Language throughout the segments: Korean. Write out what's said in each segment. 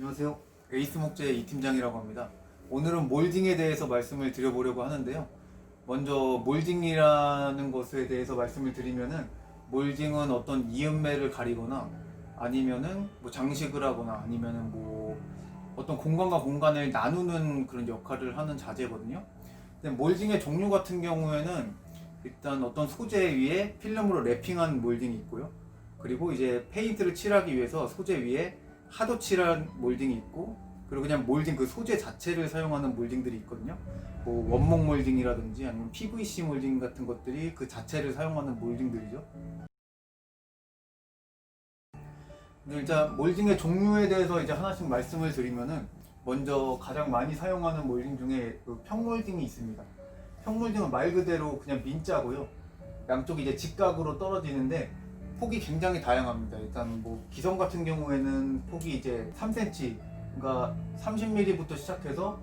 안녕하세요. 에이스 목재의 이 팀장이라고 합니다. 오늘은 몰딩에 대해서 말씀을 드려보려고 하는데요. 먼저 몰딩이라는 것에 대해서 말씀을 드리면은 몰딩은 어떤 이음매를 가리거나 아니면은 뭐 장식을 하거나 아니면은 뭐 어떤 공간과 공간을 나누는 그런 역할을 하는 자재거든요. 근데 몰딩의 종류 같은 경우에는 일단 어떤 소재 위에 필름으로 랩핑한 몰딩이 있고요. 그리고 이제 페인트를 칠하기 위해서 소재 위에 하도 칠한 몰딩이 있고 그리고 그냥 몰딩 그 소재 자체를 사용하는 몰딩들이 있거든요. 뭐 원목 몰딩이라든지 아니면 PVC 몰딩 같은 것들이 그 자체를 사용하는 몰딩들이죠. 일단 몰딩의 종류에 대해서 이제 하나씩 말씀을 드리면은 먼저 가장 많이 사용하는 몰딩 중에 그 평몰딩이 있습니다. 평몰딩은 말 그대로 그냥 민자고요. 양쪽이 이제 직각으로 떨어지는데 폭이 굉장히 다양합니다. 일단 뭐 기성 같은 경우에는 폭이 이제 3cm, 그러니까 30mm부터 시작해서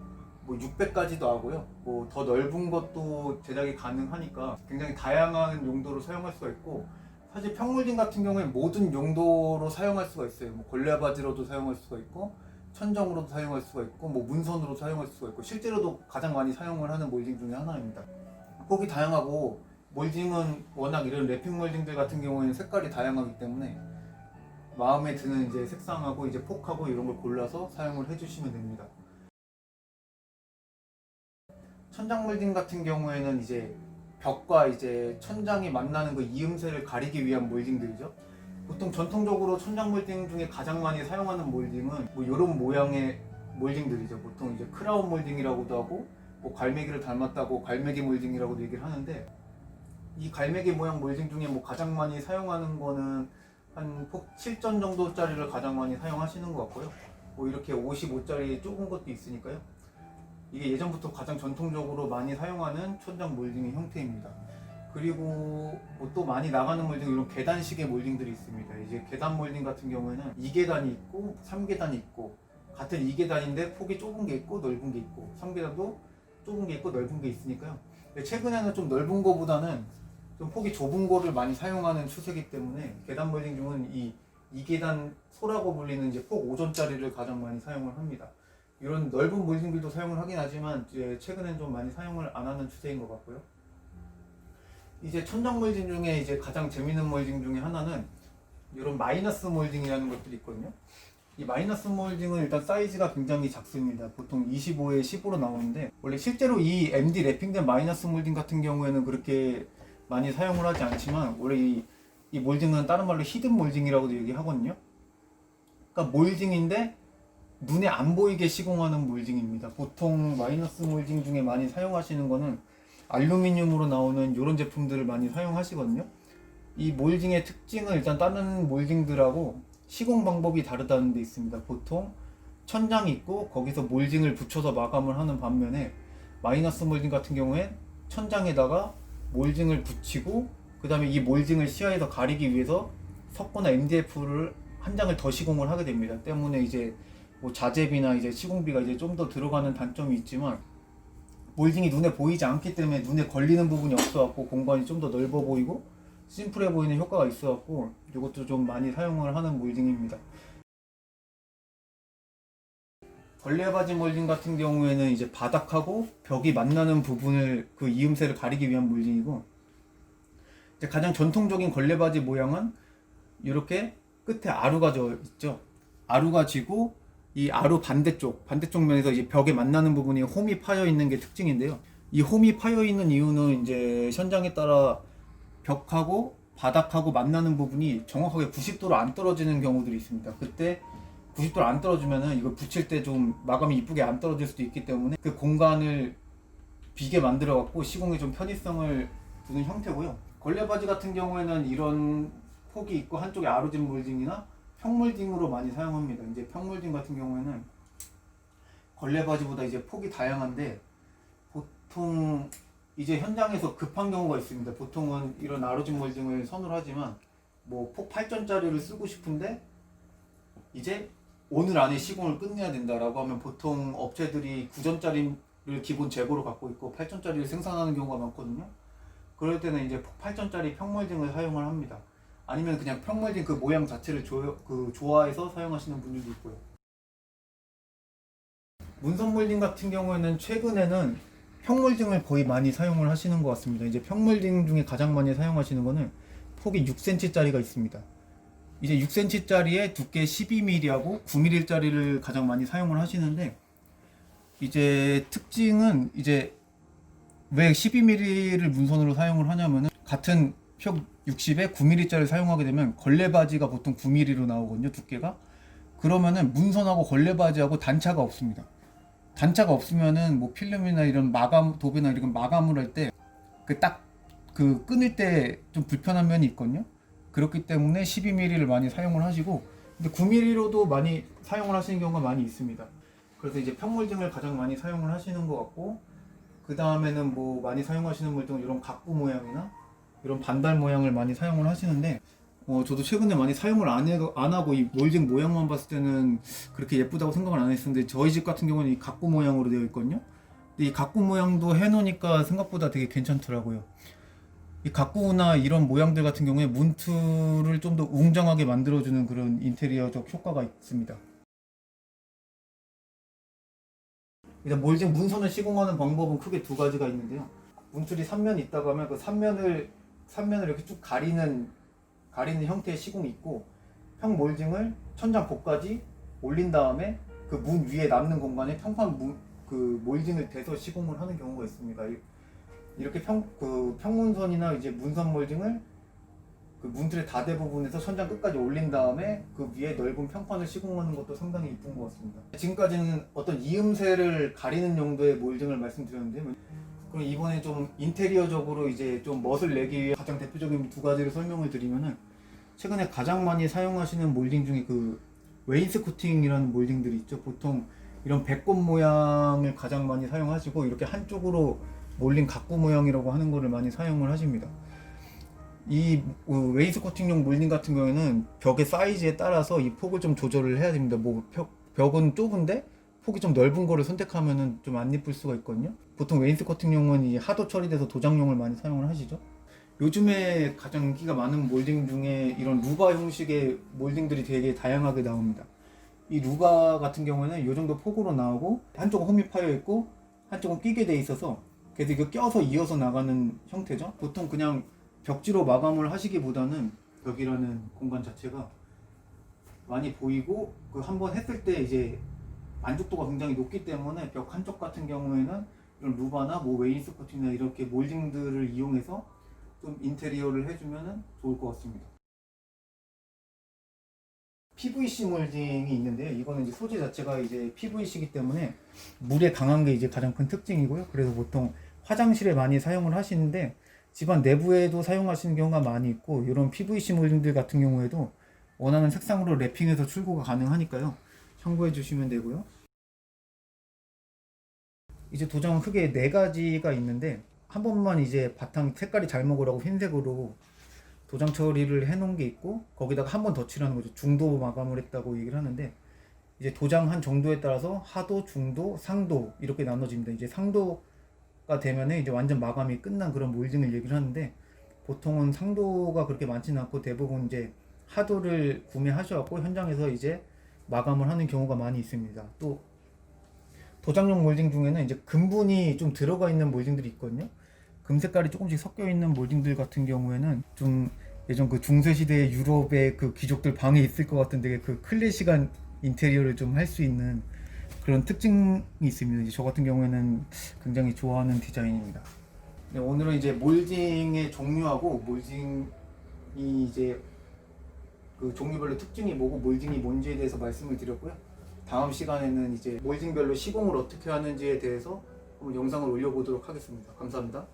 뭐 600까지도 하고요. 뭐 더 넓은 것도 제작이 가능하니까 굉장히 다양한 용도로 사용할 수가 있고 사실 평물딩 같은 경우에 모든 용도로 사용할 수가 있어요. 뭐 걸레바지로도 사용할 수가 있고 천정으로도 사용할 수가 있고 뭐 문선으로 사용할 수가 있고 실제로도 가장 많이 사용을 하는 몰딩 중에 하나입니다. 폭이 다양하고 몰딩은 워낙 이런 랩핑 몰딩들 같은 경우에는 색깔이 다양하기 때문에 마음에 드는 이제 색상하고 이제 폭하고 이런 걸 골라서 사용을 해주시면 됩니다. 천장 몰딩 같은 경우에는 이제 벽과 이제 천장이 만나는 그 이음새를 가리기 위한 몰딩들이죠. 보통 전통적으로 천장 몰딩 중에 가장 많이 사용하는 몰딩은 뭐 이런 모양의 몰딩들이죠. 보통 이제 크라운 몰딩이라고도 하고 뭐 갈매기를 닮았다고 갈매기 몰딩이라고도 얘기를 하는데 이 갈매기 모양 몰딩 중에 뭐 가장 많이 사용하는 거는 한 폭 7전 정도짜리를 가장 많이 사용하시는 것 같고요. 뭐 이렇게 55짜리 좁은 것도 있으니까요. 이게 예전부터 가장 전통적으로 많이 사용하는 천장 몰딩의 형태입니다. 그리고 뭐 또 많이 나가는 몰딩 이런 계단식의 몰딩들이 있습니다. 이제 계단 몰딩 같은 경우에는 2계단이 있고 3계단이 있고 같은 2계단인데 폭이 좁은 게 있고 넓은 게 있고 3계단도 좁은 게 있고 넓은 게 있으니까요. 최근에는 좀 넓은 거보다는 좀 폭이 좁은 거를 많이 사용하는 추세이기 때문에 계단 몰딩 중은 이 2계단 소라고 불리는 이제 폭 5전짜리를 가장 많이 사용을 합니다. 이런 넓은 몰딩들도 사용을 하긴 하지만 이제 최근엔 좀 많이 사용을 안 하는 추세인 것 같고요. 이제 천장 몰딩 중에 이제 가장 재밌는 몰딩 중에 하나는 이런 마이너스 몰딩이라는 것들이 있거든요. 이 마이너스 몰딩은 일단 사이즈가 굉장히 작습니다. 보통 25에 15로 나오는데 원래 실제로 이 MD 랩핑된 마이너스 몰딩 같은 경우에는 그렇게 많이 사용을 하지 않지만 원래 이, 이 몰딩은 다른 말로 히든 몰딩이라고도 얘기하거든요. 그러니까 몰딩인데 눈에 안 보이게 시공하는 몰딩입니다. 보통 마이너스 몰딩 중에 많이 사용하시는 거는 알루미늄으로 나오는 이런 제품들을 많이 사용하시거든요. 이 몰딩의 특징은 일단 다른 몰딩들하고 시공 방법이 다르다는 데 있습니다. 보통 천장이 있고 거기서 몰딩을 붙여서 마감을 하는 반면에 마이너스 몰딩 같은 경우엔 천장에다가 몰딩을 붙이고 그 다음에 이 몰딩을 시야에서 가리기 위해서 석고나 MDF를 한 장을 더 시공을 하게 됩니다. 때문에 이제 뭐 자재비나 이제 시공비가 이제 좀 더 들어가는 단점이 있지만 몰딩이 눈에 보이지 않기 때문에 눈에 걸리는 부분이 없어갖고 공간이 좀 더 넓어 보이고 심플해 보이는 효과가 있어갖고 이것도 좀 많이 사용을 하는 몰딩입니다. 걸레바지 몰딩 같은 경우에는 이제 바닥하고 벽이 만나는 부분을 그 이음새를 가리기 위한 몰딩이고 이제 가장 전통적인 걸레바지 모양은 이렇게 끝에 아루가 져 있죠. 아루가 지고 이 아루 반대쪽 반대쪽 면에서 이제 벽에 만나는 부분이 홈이 파여 있는 게 특징인데요. 이 홈이 파여 있는 이유는 이제 현장에 따라 벽하고 바닥하고 만나는 부분이 정확하게 90도로 안 떨어지는 경우들이 있습니다. 그때 90도로 안 떨어지면은 이걸 붙일 때 좀 마감이 이쁘게 안 떨어질 수도 있기 때문에 그 공간을 비게 만들어 갖고 시공에 좀 편의성을 두는 형태고요. 걸레바지 같은 경우에는 이런 폭이 있고 한쪽에 아루진 몰딩이나 평몰딩으로 많이 사용합니다. 이제 평몰딩 같은 경우에는 걸레바지보다 이제 폭이 다양한데 보통 이제 현장에서 급한 경우가 있습니다. 보통은 이런 아루진 몰딩을 선호를 하지만 뭐 폭 8전짜리를 쓰고 싶은데 이제 오늘 안에 시공을 끝내야 된다라고 하면 보통 업체들이 9전짜리를 기본 재고로 갖고 있고 8전짜리를 생산하는 경우가 많거든요. 그럴 때는 이제 폭 8전짜리 평몰딩을 사용을 합니다. 아니면 그냥 평몰딩 그 모양 자체를 조, 그 좋아해서 사용하시는 분들도 있고요. 문선 몰딩 같은 경우에는 최근에는 평몰딩을 거의 많이 사용을 하시는 것 같습니다. 이제 평몰딩 중에 가장 많이 사용하시는 거는 폭이 6cm짜리가 있습니다. 이제 6cm짜리에 두께 12mm하고 9mm짜리를 가장 많이 사용을 하시는데 이제 특징은 이제 왜 12mm를 문선으로 사용을 하냐면은 같은 표 60에 9mm짜리 사용하게 되면 걸레 바지가 보통 9mm로 나오거든요 두께가. 그러면은 문선하고 걸레 바지하고 단차가 없습니다. 단차가 없으면은 뭐 필름이나 이런 마감 도배나 이런 마감을 할 때 그 딱그 끊을 때 좀 불편한 면이 있거든요 그렇기 때문에 12mm를 많이 사용을 하시고 근데 9mm로도 많이 사용을 하시는 경우가 많이 있습니다. 그래서 이제 평물등을 가장 많이 사용을 하시는 것 같고 그 다음에는 뭐 많이 사용하시는 물등은 이런 각구 모양이나 이런 반달 모양을 많이 사용을 하시는데 어, 저도 최근에 많이 사용을 안, 해, 안 하고 이 몰딩 모양만 봤을 때는 그렇게 예쁘다고 생각을 안 했었는데 저희 집 같은 경우는 이 각구 모양으로 되어 있거든요. 근데 이 각구 모양도 해놓으니까 생각보다 되게 괜찮더라고요 이 각구나 이런 모양들 같은 경우에 문틀을 좀더 웅장하게 만들어주는 그런 인테리어적 효과가 있습니다 일단 몰딩 문선을 시공하는 방법은 크게 두 가지가 있는데요. 문틀이 3면 있다고 하면 그 3면을 3면을 이렇게 쭉 가리는 가리는 형태의 시공이 있고 평 몰딩을 천장 복까지 올린 다음에 그 문 위에 남는 공간에 평판 문, 그 몰딩을 대서 시공을 하는 경우가 있습니다. 이- 이렇게 평 그 평문선이나 이제 문선 몰딩을 그 문틀의 다대 부분에서 천장 끝까지 올린 다음에 그 위에 넓은 평판을 시공하는 것도 상당히 이쁜 것 같습니다. 지금까지는 어떤 이음새를 가리는 용도의 몰딩을 말씀드렸는데 그럼 이번에 좀 인테리어적으로 이제 좀 멋을 내기 위해 가장 대표적인 두 가지를 설명을 드리면은 최근에 가장 많이 사용하시는 몰딩 중에 그 웨인스코팅이라는 몰딩들이 있죠. 보통 이런 배꼽 모양을 가장 많이 사용하시고 이렇게 한쪽으로 몰린 각구 모양이라고 하는 거를 많이 사용을 하십니다. 이 어, 웨이스코팅용 몰딩 같은 경우에는 벽의 사이즈에 따라서 이 폭을 좀 조절을 해야 됩니다. 뭐 벽, 벽은 좁은데 폭이 좀 넓은 거를 선택하면은 좀안 이쁠 수가 있거든요. 보통 웨인스코팅용은 이 하도 처리돼서 도장용을 많이 사용을 하시죠. 요즘에 가장 인기가 많은 몰딩 중에 이런 루바 형식의 몰딩들이 되게 다양하게 나옵니다. 이 루바 같은 경우에는 이 정도 폭으로 나오고 한쪽은 홈이 파여 있고 한쪽은 끼게 돼 있어서 그래서 이거 껴서 이어서 나가는 형태죠. 보통 그냥 벽지로 마감을 하시기보다는 벽이라는 공간 자체가 많이 보이고 그 한번 했을 때 이제 만족도가 굉장히 높기 때문에 벽 한쪽 같은 경우에는 이런 루바나 뭐 웨인스코팅이나 이렇게 몰딩들을 이용해서 좀 인테리어를 해주면 좋을 것 같습니다. PVC 몰딩이 있는데요. 이거는 이제 소재 자체가 이제 PVC이기 때문에 물에 강한 게 이제 가장 큰 특징이고요. 그래서 보통 화장실에 많이 사용을 하시는데 집안 내부에도 사용하시는 경우가 많이 있고 이런 PVC 몰딩들 같은 경우에도 원하는 색상으로 랩핑해서 출고가 가능하니까요. 참고해 주시면 되고요. 이제 도장은 크게 네 가지가 있는데 한 번만 이제 바탕 색깔이 잘 먹으라고 흰색으로 도장 처리를 해 놓은 게 있고 거기다가 한 번 더 칠하는 거죠. 중도 마감을 했다고 얘기를 하는데 이제 도장 한 정도에 따라서 하도, 중도, 상도 이렇게 나눠집니다. 이제 상도 가 되면은 이제 완전 마감이 끝난 그런 몰딩을 얘기를 하는데 보통은 상도가 그렇게 많지는 않고 대부분 이제 하도를 구매하셔갖고 현장에서 이제 마감을 하는 경우가 많이 있습니다. 또 도장용 몰딩 중에는 이제 금분이 좀 들어가 있는 몰딩들이 있거든요. 금 색깔이 조금씩 섞여 있는 몰딩들 같은 경우에는 좀 예전 그 중세 시대 유럽의 그 귀족들 방에 있을 것 같은 되게 그 클래식한 인테리어를 좀 할 수 있는 그런 특징이 있습니다. 저 같은 경우에는 굉장히 좋아하는 디자인입니다. 네, 오늘은 이제 몰딩의 종류하고 몰딩이 이제 그 종류별로 특징이 뭐고 몰딩이 뭔지에 대해서 말씀을 드렸고요. 다음 시간에는 이제 몰딩별로 시공을 어떻게 하는지에 대해서 한번 영상을 올려보도록 하겠습니다. 감사합니다.